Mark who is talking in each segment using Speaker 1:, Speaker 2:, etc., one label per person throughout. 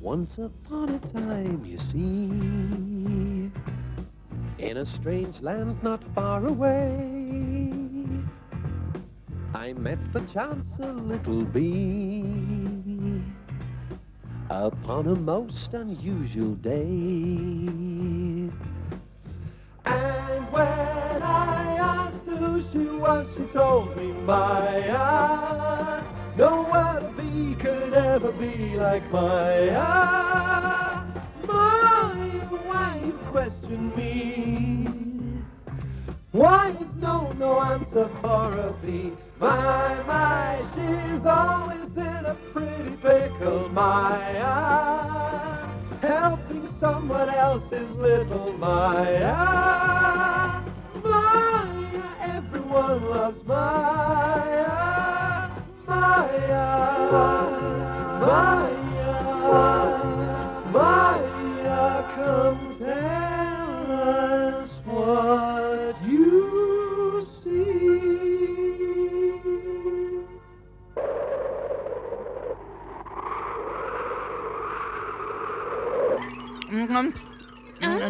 Speaker 1: Once upon a time, you see, in a strange land not far away, I met perchance a little bee upon a most unusual day. And when I asked who she was, she told me, Maya, no other could ever be like Maya. Ah, Maya, why you question me? Why is no, no answer for a bee? My, my, she's always in a pretty pickle, Maya. Ah, helping someone else's little Maya. Ah, Maya, everyone loves Maya.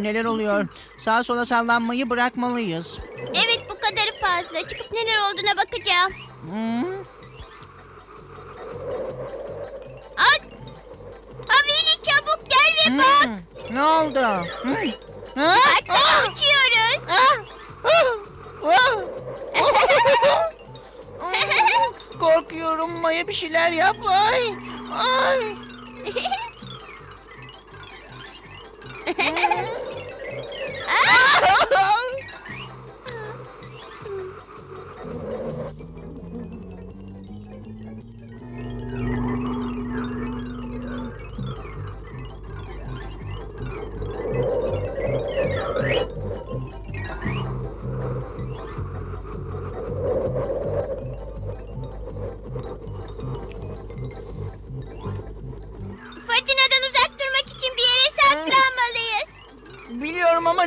Speaker 2: Neler oluyor? Sağa sola sallanmayı bırakmalıyız.
Speaker 3: Evet bu kadarı fazla. Çıkıp neler olduğuna bakacağım.
Speaker 2: Hmm,
Speaker 3: bak.
Speaker 2: Ne oldu? Hmm. Ha?
Speaker 3: Artık uçuyoruz.
Speaker 2: Ah! Ah! Ah! Hmm, Korkuyorum Maya bir şeyler yap. Ay! Ay!
Speaker 3: Fırtınadan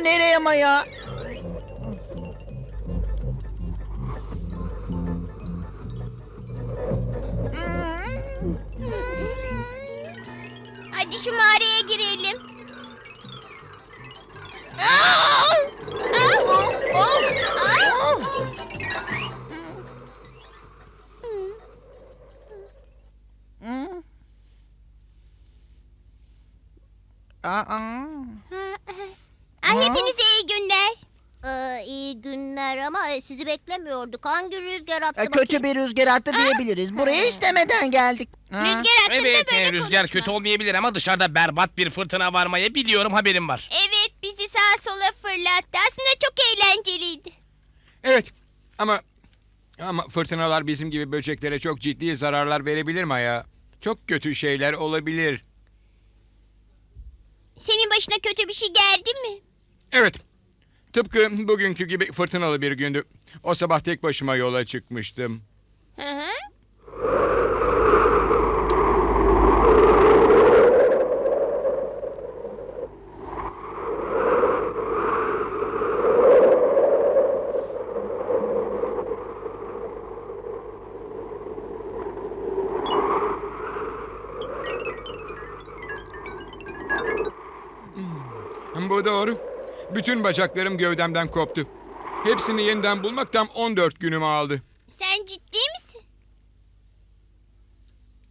Speaker 2: Biliyorum
Speaker 4: e, sizi beklemiyorduk. Hangi rüzgar attı
Speaker 2: E, Kötü bir rüzgar attı diyebiliriz. Buraya istemeden geldik. Ha?
Speaker 3: Rüzgar hakkında
Speaker 5: Evet,
Speaker 3: böyle
Speaker 5: e, rüzgar
Speaker 3: konuşma.
Speaker 5: kötü olmayabilir ama dışarıda berbat bir fırtına varmaya biliyorum haberim var.
Speaker 3: Evet bizi sağa sola fırlattı. Aslında çok eğlenceliydi.
Speaker 6: Evet ama ama fırtınalar bizim gibi böceklere çok ciddi zararlar verebilir Maya. Çok kötü şeyler olabilir.
Speaker 3: Senin başına kötü bir şey geldi mi?
Speaker 6: Evet. Tıpkı bugünkü gibi fırtınalı bir gündü. O sabah tek başıma yola çıkmıştım.
Speaker 3: Hı hı.
Speaker 6: Bu doğru. Bütün bacaklarım gövdemden koptu. Hepsini yeniden bulmak tam 14 günümü aldı.
Speaker 3: Sen ciddi misin?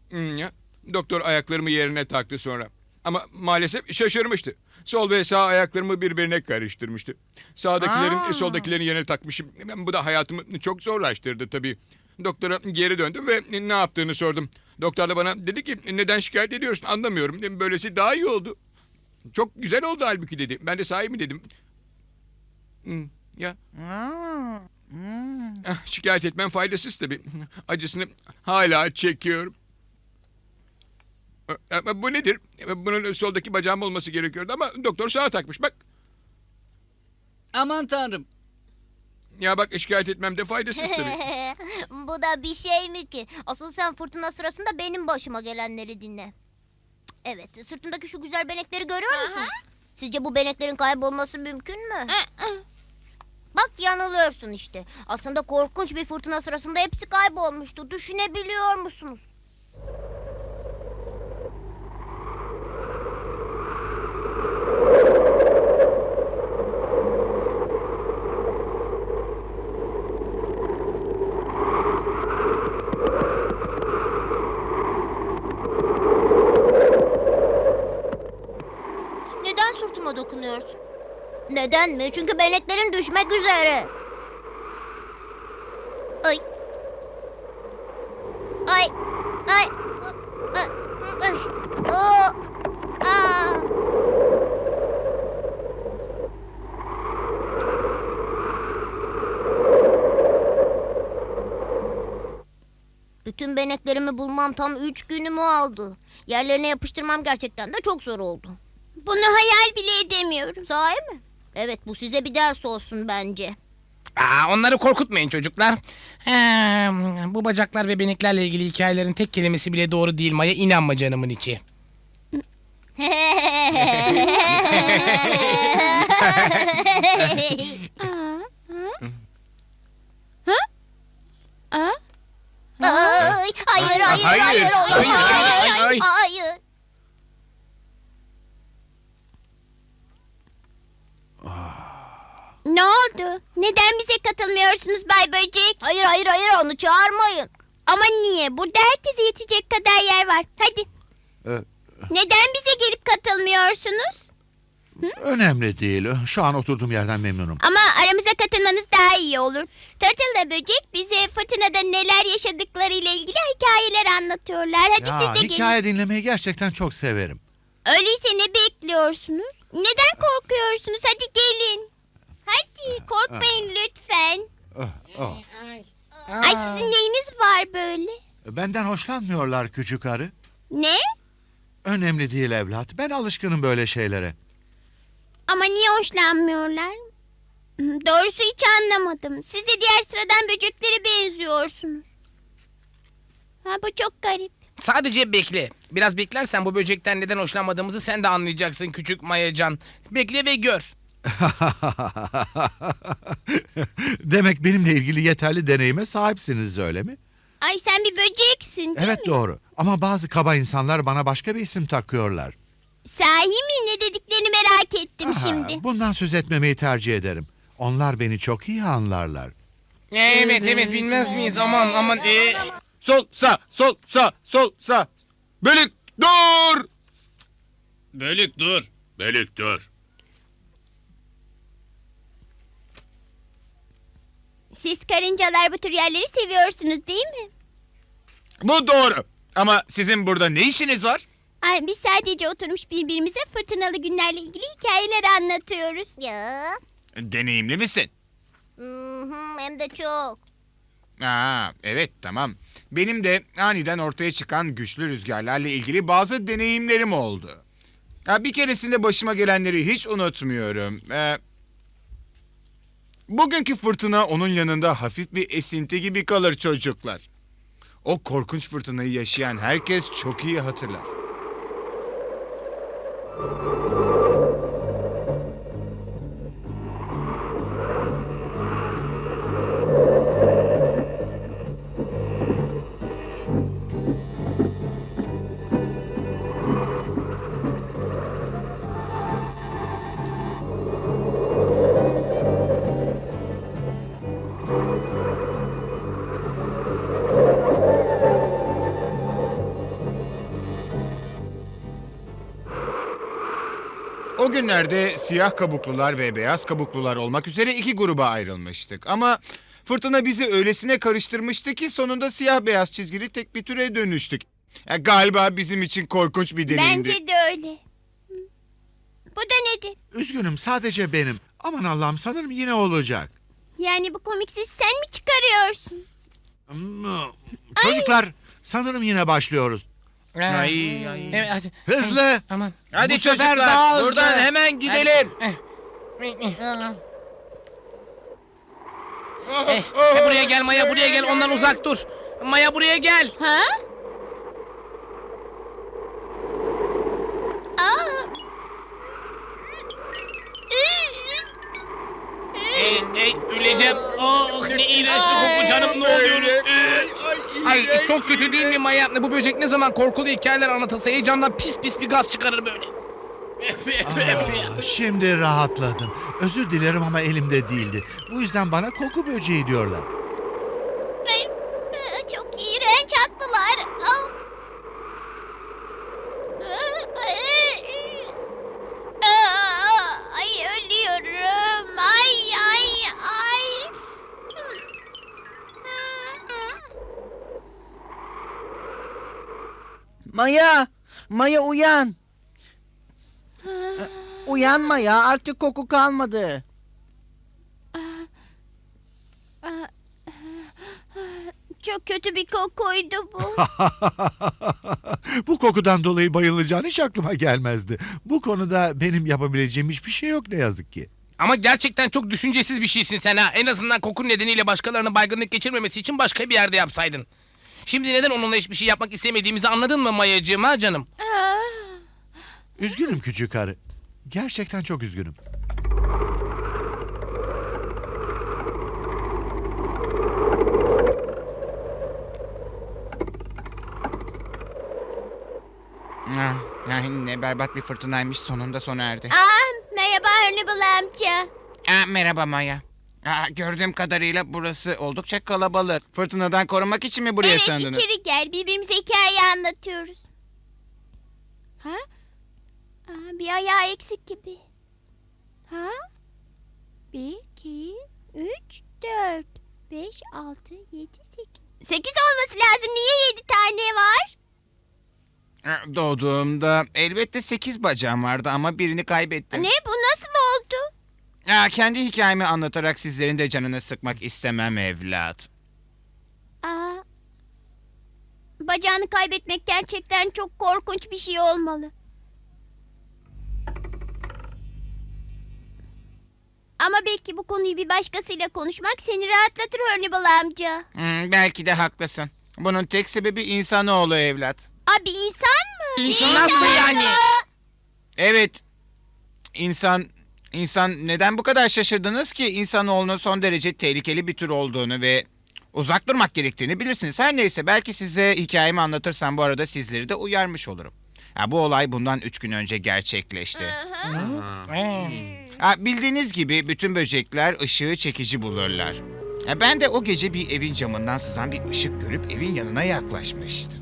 Speaker 6: Hmm, ya. Doktor ayaklarımı yerine taktı sonra. Ama maalesef şaşırmıştı. Sol ve sağ ayaklarımı birbirine karıştırmıştı. Sağdakilerin
Speaker 2: Aa.
Speaker 6: soldakilerin yerine takmışım. Bu da hayatımı çok zorlaştırdı tabii. Doktora geri döndüm ve ne yaptığını sordum. Doktor da bana dedi ki neden şikayet ediyorsun anlamıyorum. Böylesi daha iyi oldu. Çok güzel oldu halbuki dedi. Ben de sahi mi dedim. Hmm, ya
Speaker 2: hmm.
Speaker 6: ah, şikayet etmem faydasız tabii. Acısını hala çekiyorum. E, e, Bu nedir? E, Bunun soldaki bacağım olması gerekiyordu ama doktor sağa takmış. Bak
Speaker 7: Aman tanrım.
Speaker 6: ya bak şikayet etmemde faydasız tabii.
Speaker 4: Bu da bir şey mi ki? Asıl sen fırtına sırasında benim başıma gelenleri dinle. Evet, sırtımdaki şu güzel benekleri görüyor musun? Sizce bu beneklerin kaybolması mümkün mü? Bak yanılıyorsun işte. Aslında korkunç bir fırtına sırasında hepsi kaybolmuştu. Düşünebiliyor musunuz? Neden mi? Çünkü beneklerin düşmek üzere. Ay. Ay. Ay. Ay. Ay. Aa. Bütün beneklerimi bulmam tam üç günümü aldı. Yerlerine yapıştırmam gerçekten de çok zor oldu.
Speaker 3: Bunu hayal bile edemiyorum.
Speaker 4: Sahi mi? Evet bu size bir ders olsun bence.
Speaker 5: Aa, onları korkutmayın çocuklar. Ee, bu bacaklar ve beneklerle ilgili hikayelerin tek kelimesi bile doğru değil Maya. inanma canımın içi.
Speaker 4: Ay, hayır, hayır, hayır,
Speaker 8: Hayır.
Speaker 4: olamaz.
Speaker 5: Hayır, hayır, hayır.
Speaker 4: Hayır.
Speaker 3: Ne oldu? Neden bize katılmıyorsunuz Bay Böcek?
Speaker 4: Hayır, hayır, hayır, onu çağırmayın.
Speaker 3: Ama niye? Burada herkese yetecek kadar yer var. Hadi.
Speaker 9: Ee,
Speaker 3: Neden bize gelip katılmıyorsunuz?
Speaker 9: önemli değil. Şu an oturduğum yerden memnunum.
Speaker 3: Ama aramıza katılmanız daha iyi olur. Turtle'la Böcek bize fırtınada neler yaşadıklarıyla ilgili hikayeler anlatıyorlar. Hadi
Speaker 9: Ya,
Speaker 3: siz de gelin.
Speaker 9: hikaye dinlemeyi gerçekten çok severim.
Speaker 3: Öyleyse ne bekliyorsunuz? Neden korkuyorsunuz? Hadi gelin. Hadi korkmayın lütfen.
Speaker 9: Oh, oh.
Speaker 3: Ay sizin neyiniz var böyle?
Speaker 9: Benden hoşlanmıyorlar küçük arı.
Speaker 3: Ne?
Speaker 9: Önemli değil evlat. Ben alışkınım böyle şeylere.
Speaker 3: Ama niye hoşlanmıyorlar? Doğrusu hiç anlamadım. Siz de diğer sıradan böceklere benziyorsunuz. Ha bu çok garip.
Speaker 5: Sadece bekle. Biraz beklersen bu böcekten neden hoşlanmadığımızı sen de anlayacaksın küçük Mayacan. Bekle ve gör.
Speaker 9: Demek benimle ilgili yeterli deneyime sahipsiniz öyle mi?
Speaker 3: Ay sen bir böceksin değil
Speaker 9: Evet
Speaker 3: mi?
Speaker 9: doğru. Ama bazı kaba insanlar bana başka bir isim takıyorlar.
Speaker 3: Sahi mi? Ne dediklerini merak ettim
Speaker 9: Aha,
Speaker 3: şimdi.
Speaker 9: Bundan söz etmemeyi tercih ederim. Onlar beni çok iyi anlarlar.
Speaker 5: Evet evet bilmez miyiz aman aman. Ee,
Speaker 8: Sol sağ sol sağ sol sağ. Bölük dur.
Speaker 5: Bölük dur.
Speaker 8: Bölük dur.
Speaker 3: Siz karıncalar bu tür yerleri seviyorsunuz değil mi?
Speaker 8: Bu doğru. Ama sizin burada ne işiniz var?
Speaker 3: Ay biz sadece oturmuş birbirimize fırtınalı günlerle ilgili hikayeler anlatıyoruz.
Speaker 4: Ya.
Speaker 8: Deneyimli misin?
Speaker 4: Hı hı, hem de çok.
Speaker 8: Aa, evet tamam. Benim de aniden ortaya çıkan güçlü rüzgarlarla ilgili bazı deneyimlerim oldu. Ha, bir keresinde başıma gelenleri hiç unutmuyorum. Ee, bugünkü fırtına onun yanında hafif bir esinti gibi kalır çocuklar. O korkunç fırtınayı yaşayan herkes çok iyi hatırlar. O günlerde siyah kabuklular ve beyaz kabuklular olmak üzere iki gruba ayrılmıştık. Ama fırtına bizi öylesine karıştırmıştı ki sonunda siyah beyaz çizgili tek bir türe dönüştük. Ya, galiba bizim için korkunç bir deneyimdi.
Speaker 3: Bence de öyle. Bu da nedir?
Speaker 9: Üzgünüm sadece benim. Aman Allah'ım sanırım yine olacak.
Speaker 3: Yani bu komiksiz sen mi çıkarıyorsun?
Speaker 9: Hmm, Çocuklar sanırım yine başlıyoruz.
Speaker 5: Ay, Evet hadi.
Speaker 9: Hızlı.
Speaker 5: Aman.
Speaker 8: Hadi
Speaker 9: Bu sefer
Speaker 8: çocuklar
Speaker 9: daha hızlı.
Speaker 8: buradan hemen gidelim.
Speaker 5: Eh, eh, buraya gel Maya buraya gel ondan uzak dur. Maya buraya gel.
Speaker 3: Ha? Aa.
Speaker 5: Ey, ey, öleceğim. Oh ne iğrenç bir koku canım ne oluyor? Ee, Ay çok kötü değil mi Maya? Bu böcek ne zaman korkulu hikayeler anlatılsa heyecandan pis pis bir gaz çıkarır böyle.
Speaker 9: Ah, şimdi rahatladım. Özür dilerim ama elimde değildi. Bu yüzden bana koku böceği diyorlar.
Speaker 3: Ay, aa, Çok iğrenç haklılar. Al. Aa, ay, aa.
Speaker 2: Maya! Maya uyan! Uyan Maya artık koku kalmadı.
Speaker 3: Çok kötü bir kokuydu bu.
Speaker 9: Bu kokudan dolayı bayılacağın hiç aklıma gelmezdi. Bu konuda benim yapabileceğim hiçbir şey yok ne yazık ki.
Speaker 5: Ama gerçekten çok düşüncesiz bir şeysin sen ha. En azından kokun nedeniyle başkalarının baygınlık geçirmemesi için başka bir yerde yapsaydın. Şimdi neden onunla hiçbir şey yapmak istemediğimizi anladın mı Mayacığım ha canım?
Speaker 9: Üzgünüm küçük karı. Gerçekten çok üzgünüm.
Speaker 8: Ah, ah, ne berbat bir fırtınaymış sonunda sona erdi.
Speaker 3: Aa, merhaba Hannibal amca.
Speaker 8: Ah, merhaba Maya. Ah, gördüğüm kadarıyla burası oldukça kalabalık. Fırtınadan korunmak için mi buraya
Speaker 3: evet
Speaker 8: sandınız?
Speaker 3: içeri gel birbirimize hikaye anlatıyoruz. Ha? Aa, bir ayağı eksik gibi. Ha? Bir, iki, üç, dört, beş, altı, yedi, sekiz. Sekiz olması lazım. Niye yedi tane var?
Speaker 8: Doğduğumda elbette sekiz bacağım vardı ama birini kaybettim.
Speaker 3: Ne bu nasıl oldu?
Speaker 8: Ah, kendi hikayemi anlatarak sizlerin de canını sıkmak istemem evlat.
Speaker 3: Aa, bacağını kaybetmek gerçekten çok korkunç bir şey olmalı. Ama belki bu konuyu bir başkasıyla konuşmak seni rahatlatır Hannibal amca.
Speaker 8: Hmm, belki de haklısın. Bunun tek sebebi insanoğlu evlat.
Speaker 3: Abi insan mı?
Speaker 5: İnsan nasıl yani?
Speaker 8: Evet. İnsan insan neden bu kadar şaşırdınız ki insanoğlunun son derece tehlikeli bir tür olduğunu ve uzak durmak gerektiğini bilirsiniz. Her neyse belki size hikayemi anlatırsam bu arada sizleri de uyarmış olurum. Ha, bu olay bundan üç gün önce gerçekleşti. Ha, bildiğiniz gibi bütün böcekler ışığı çekici bulurlar. Ha, ben de o gece bir evin camından sızan bir ışık görüp evin yanına yaklaşmıştım.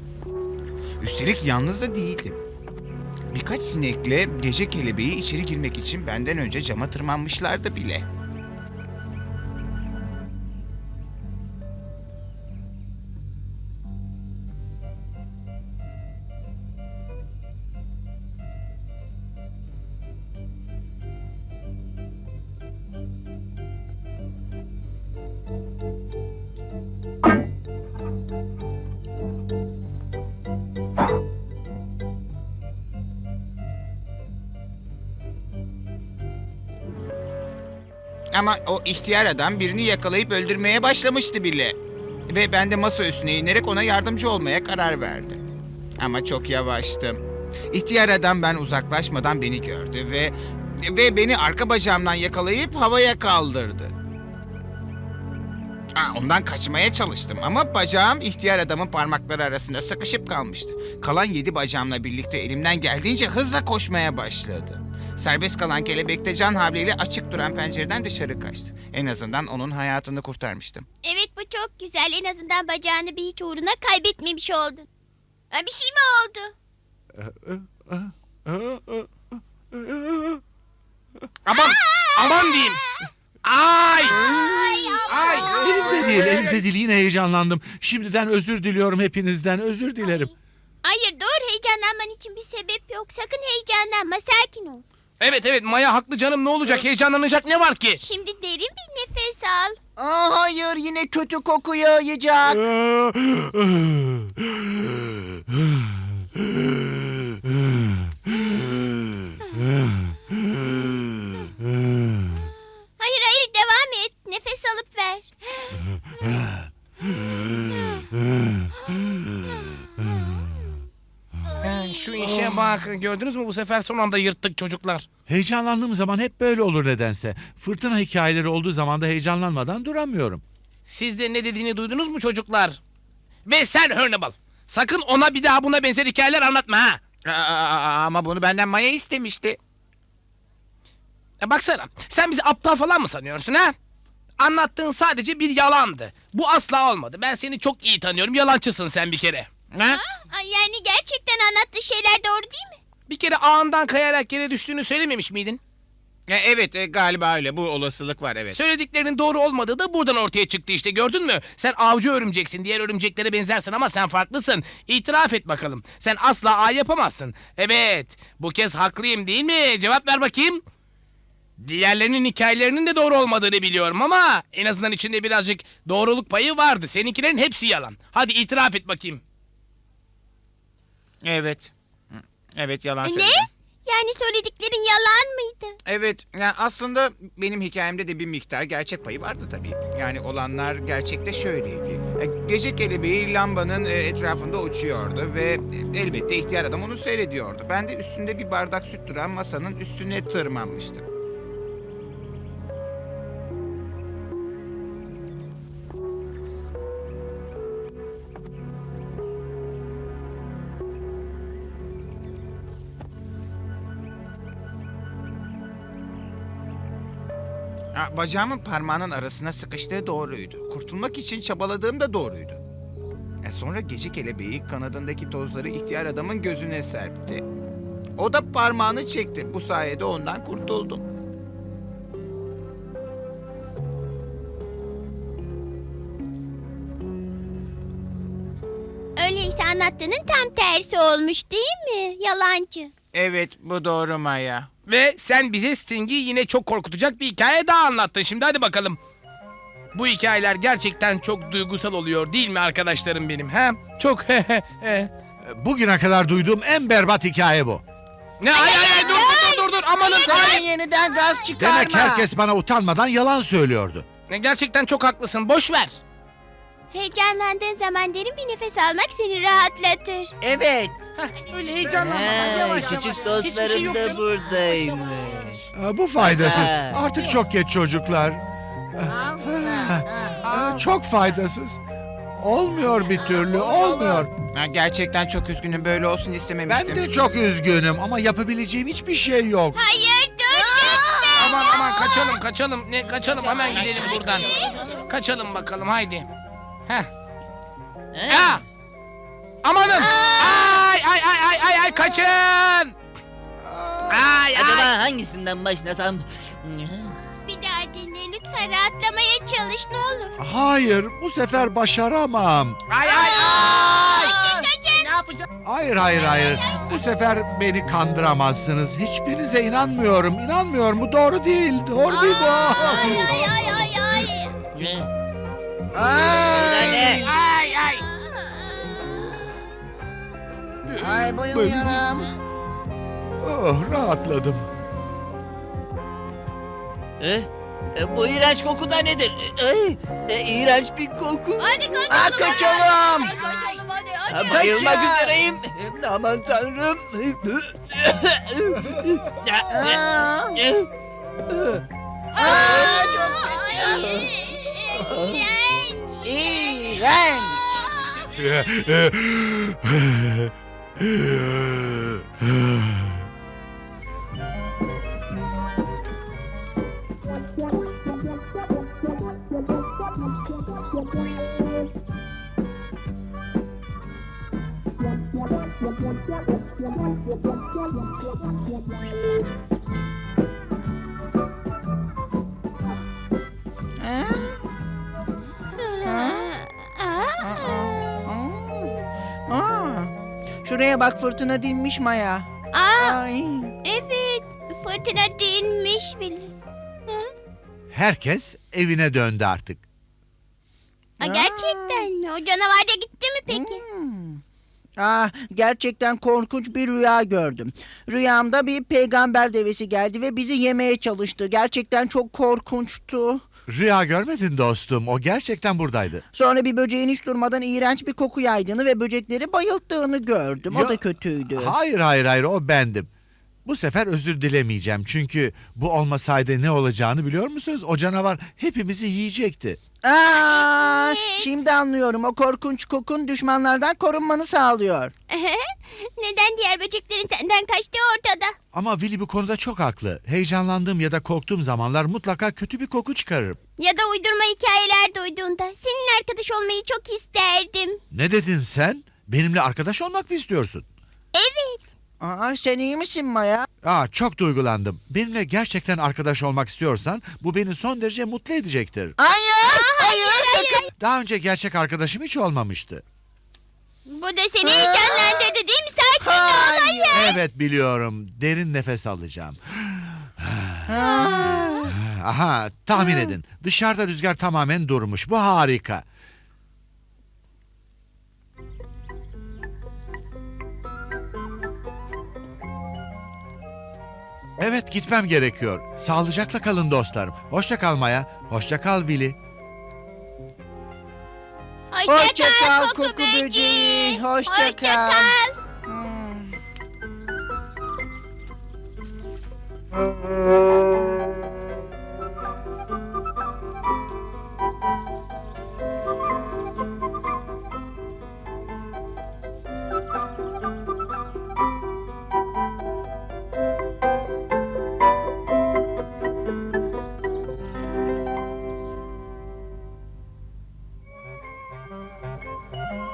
Speaker 8: Üstelik yalnız da değildim. Birkaç sinekle gece kelebeği içeri girmek için benden önce cama tırmanmışlardı bile. Ama o ihtiyar adam birini yakalayıp öldürmeye başlamıştı bile. Ve ben de masa üstüne inerek ona yardımcı olmaya karar verdim. Ama çok yavaştım. İhtiyar adam ben uzaklaşmadan beni gördü ve ve beni arka bacağımdan yakalayıp havaya kaldırdı. Aa, ondan kaçmaya çalıştım ama bacağım ihtiyar adamın parmakları arasında sıkışıp kalmıştı. Kalan yedi bacağımla birlikte elimden geldiğince hızla koşmaya başladım. Serbest kalan kelebek de can havliyle açık duran pencereden dışarı kaçtı. En azından onun hayatını kurtarmıştım.
Speaker 3: Evet bu çok güzel. En azından bacağını bir hiç uğruna kaybetmemiş oldun. Ha, bir şey mi oldu?
Speaker 5: Aman, aman diyeyim. Ay! Ay!
Speaker 9: Elimde değil, elimde değil. Yine heyecanlandım. Şimdiden özür diliyorum hepinizden. Özür dilerim.
Speaker 3: Hayır dur heyecanlanman için bir sebep yok. Sakın heyecanlanma sakin ol.
Speaker 5: Evet evet Maya haklı canım ne olacak heyecanlanacak ne var ki?
Speaker 3: Şimdi derin bir nefes al.
Speaker 2: Aa, hayır yine kötü koku yayacak.
Speaker 3: Hayır hayır devam et. Nefes alıp ver.
Speaker 5: Ha, şu işe bak gördünüz mü bu sefer son anda yırttık çocuklar.
Speaker 9: Heyecanlandığım zaman hep böyle olur nedense. Fırtına hikayeleri olduğu zaman da heyecanlanmadan duramıyorum.
Speaker 5: Siz de ne dediğini duydunuz mu çocuklar? Ve sen Hannibal sakın ona bir daha buna benzer hikayeler anlatma ha.
Speaker 8: Aa, ama bunu benden Maya istemişti.
Speaker 5: E baksana sen bizi aptal falan mı sanıyorsun ha? Anlattığın sadece bir yalandı. Bu asla olmadı. Ben seni çok iyi tanıyorum. Yalancısın sen bir kere.
Speaker 8: Ha?
Speaker 3: Ay, Yani gerçekten anlattığı şeyler doğru değil mi?
Speaker 5: Bir kere ağından kayarak yere düştüğünü söylememiş miydin?
Speaker 8: E, evet e, galiba öyle bu olasılık var evet.
Speaker 5: Söylediklerinin doğru olmadığı da buradan ortaya çıktı işte gördün mü? Sen avcı örümceksin diğer örümceklere benzersin ama sen farklısın. İtiraf et bakalım. Sen asla ağ yapamazsın. Evet bu kez haklıyım değil mi? Cevap ver bakayım. Diğerlerinin hikayelerinin de doğru olmadığını biliyorum ama en azından içinde birazcık doğruluk payı vardı. Seninkilerin hepsi yalan. Hadi itiraf et bakayım.
Speaker 8: Evet. Evet yalan
Speaker 3: Ne?
Speaker 8: söyledim.
Speaker 3: Yani söylediklerin yalan mıydı?
Speaker 8: Evet, yani aslında benim hikayemde de bir miktar gerçek payı vardı tabii. Yani olanlar gerçekte şöyleydi. E, Gece kelebeği lambanın e, etrafında uçuyordu ve e, elbette ihtiyar adam onu seyrediyordu. Ben de üstünde bir bardak süt duran masanın üstüne tırmanmıştım. Ha, bacağımın parmağının arasına sıkıştığı doğruydu. Kurtulmak için çabaladığım da doğruydu. E sonra gece kelebeği kanadındaki tozları ihtiyar adamın gözüne serpti. O da parmağını çekti. Bu sayede ondan kurtuldum.
Speaker 3: Öyleyse anlattığının tam tersi olmuş değil mi? Yalancı.
Speaker 8: Evet, bu doğru Maya.
Speaker 5: Ve sen bize Sting'i yine çok korkutacak bir hikaye daha anlattın. Şimdi hadi bakalım. Bu hikayeler gerçekten çok duygusal oluyor değil mi arkadaşlarım benim? He? Çok he he he.
Speaker 9: Bugüne kadar duyduğum en berbat hikaye bu.
Speaker 5: Ne ay ay ay dur dur dur dur amanın ay.
Speaker 2: yeniden gaz çıkarma.
Speaker 9: Demek herkes bana utanmadan yalan söylüyordu.
Speaker 5: Ne, Gerçekten çok haklısın boş ver.
Speaker 3: Heyecanlandığın zaman derin bir nefes almak seni rahatlatır.
Speaker 2: Evet.
Speaker 5: Öyle heyecanlanma yavaş yavaş.
Speaker 2: küçük
Speaker 5: Hiçbir şey
Speaker 2: dostlarım
Speaker 5: yok
Speaker 2: da
Speaker 5: canım.
Speaker 2: buradaymış.
Speaker 9: Aa, Bu faydasız.
Speaker 2: Ha.
Speaker 9: Artık çok geç çocuklar. Aa, Çok faydasız. Olmuyor bir türlü, olmuyor.
Speaker 8: Ha, gerçekten çok üzgünüm. Böyle olsun istememiştim.
Speaker 9: Ben de çok üzgünüm ama yapabileceğim hiçbir şey yok.
Speaker 3: Hayır dur.
Speaker 5: Aman aman kaçalım kaçalım. Ne kaçalım hemen gidelim buradan. Kaçalım bakalım haydi. Heh. Ya. Amanın. Ay ay ay ay ay ay kaçın. Ay
Speaker 2: Acaba
Speaker 5: ay.
Speaker 2: hangisinden başlasam?
Speaker 3: Bir daha dinle lütfen rahatlamaya çalış ne olur.
Speaker 9: Hayır, bu sefer başaramam.
Speaker 5: Ay ay ay.
Speaker 3: Kaçın.
Speaker 5: Ne yapacağım?
Speaker 9: Hayır, hayır, hayır. Bu sefer beni kandıramazsınız. Hiçbirinize inanmıyorum. İnanmıyorum. Bu doğru değil. Doğru değil bu.
Speaker 3: Ay ay ay ay ay.
Speaker 2: Ay.
Speaker 5: Ay ay.
Speaker 2: Ay bayılıyorum.
Speaker 9: Oh, rahatladım.
Speaker 2: Eh, e, bu iğrenç koku da nedir? Ay, e, iğrenç bir koku.
Speaker 3: Hadi kaçalım.
Speaker 2: Aa, kaçalım.
Speaker 3: Hadi kaçalım hadi
Speaker 2: Ha,
Speaker 3: hadi.
Speaker 2: bayılmak üzereyim. Aman tanrım. Aa, çok kötü. İğrenç.
Speaker 10: Aa, şuraya bak fırtına dinmiş Maya.
Speaker 3: Aa,
Speaker 10: Ay.
Speaker 3: evet fırtına dinmiş bile.
Speaker 9: Herkes evine döndü artık.
Speaker 3: Aa, gerçekten mi? O canavar da gitti mi peki?
Speaker 10: Hmm. Ah, gerçekten korkunç bir rüya gördüm. Rüyamda bir peygamber devesi geldi ve bizi yemeye çalıştı. Gerçekten çok korkunçtu.
Speaker 9: Rüya görmedin dostum. O gerçekten buradaydı.
Speaker 10: Sonra bir böceğin hiç durmadan iğrenç bir koku yaydığını ve böcekleri bayılttığını gördüm. O
Speaker 9: Ya-
Speaker 10: da kötüydü.
Speaker 9: Hayır hayır hayır o bendim. Bu sefer özür dilemeyeceğim. Çünkü bu olmasaydı ne olacağını biliyor musunuz? O canavar hepimizi yiyecekti.
Speaker 10: Aa, şimdi anlıyorum. O korkunç kokun düşmanlardan korunmanı sağlıyor.
Speaker 3: Neden diğer böceklerin senden kaçtığı ortada?
Speaker 9: Ama Willy bu konuda çok haklı. Heyecanlandığım ya da korktuğum zamanlar mutlaka kötü bir koku çıkarırım.
Speaker 3: Ya da uydurma hikayeler duyduğunda seninle arkadaş olmayı çok isterdim.
Speaker 9: Ne dedin sen? Benimle arkadaş olmak mı istiyorsun?
Speaker 3: Evet.
Speaker 10: Aa, sen iyi misin Maya?
Speaker 9: Aa, çok duygulandım. Benimle gerçekten arkadaş olmak istiyorsan bu beni son derece mutlu edecektir.
Speaker 10: Hayır, hayır, sakın.
Speaker 9: Daha önce gerçek arkadaşım hiç olmamıştı.
Speaker 3: Bu da seni heyecanlandırdı değil mi? Sakin ol.
Speaker 10: Hayır.
Speaker 9: Evet biliyorum. Derin nefes alacağım. Aha tahmin edin. Dışarıda rüzgar tamamen durmuş. Bu harika. Evet gitmem gerekiyor. Sağlıcakla kalın dostlarım. Hoşça kal Maya. Hoşça kal Willy.
Speaker 10: Hoşça kal koku böceği. Hoşça kal. Hmm.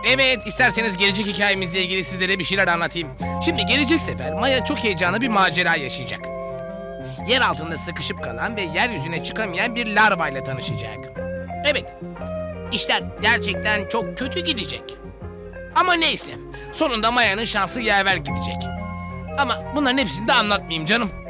Speaker 5: Evet, isterseniz gelecek hikayemizle ilgili sizlere bir şeyler anlatayım. Şimdi gelecek sefer Maya çok heyecanlı bir macera yaşayacak. Yer altında sıkışıp kalan ve yeryüzüne çıkamayan bir larva ile tanışacak. Evet, işler gerçekten çok kötü gidecek. Ama neyse, sonunda Maya'nın şansı yaver gidecek. Ama bunların hepsini de anlatmayayım canım.